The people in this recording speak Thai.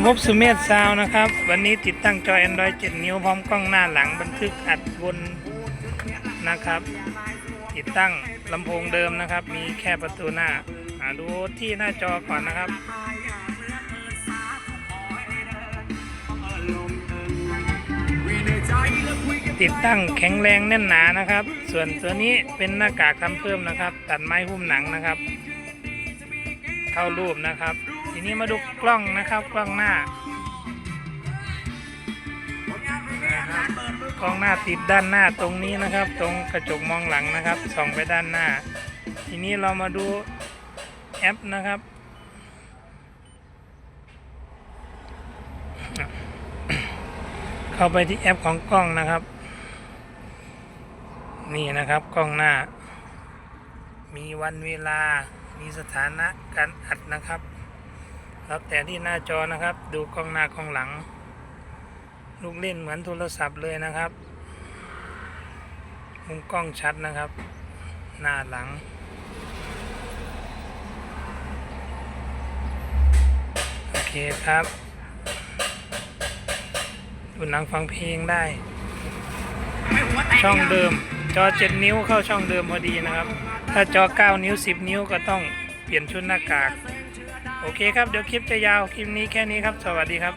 มาพบสุเมธซาวนะครับ วันนี้ติดตั้งจอ Android 7 นิ้วพร้อมกล้องหน้าหลังบันทึกอัดวนนะครับ ติดตั้งลำโพงเดิมนะครับ มีแค่ประตูหน้าอ่าดูที่หน้าจอก่อนนะครับ ติดตั้งแข็งแรงแน่นหนานะครับ ส่วนตัวนี้เป็นหน้ากากทำเพิ่มนะครับ ตัดไม้หุ้มหนังนะครับ เข้ารูปนะครับ ทีนี้มาดูกล้องนะครับ กล้องหน้ากล้องหน้าติดด้านหน้าตรงนี้นะครับ ตรงกระจกมองหลังนะครับส่องไปด้านหน้า ทีนี้เรามาดูแอปนะครับเข้าไปที่แอปของกล้องนะครับ นี่นะครับกล้องหน้า มีวันเวลามีสถานะการอัดนะครับ แล้วแต่ที่หน้าจอนะครับ ดูกล้องหน้ากล้องหลัง ลูกเล่นเหมือนโทรศัพท์เลยนะครับมุมกล้องชัดนะครับ หน้าหลัง โอเคครับ ดูหนังฟังเพลงได้ ช่องเดิม จอ 7 นิ้วเข้าช่องเดิมพอดีนะครับ ถ้าจอ 9 นิ้ว 10 นิ้วก็ต้อง เปลี่ยนชุดหน้ากาก โอเคครับ เดี๋ยวคลิปจะยาว คลิปนี้แค่นี้ครับ สวัสดีครับ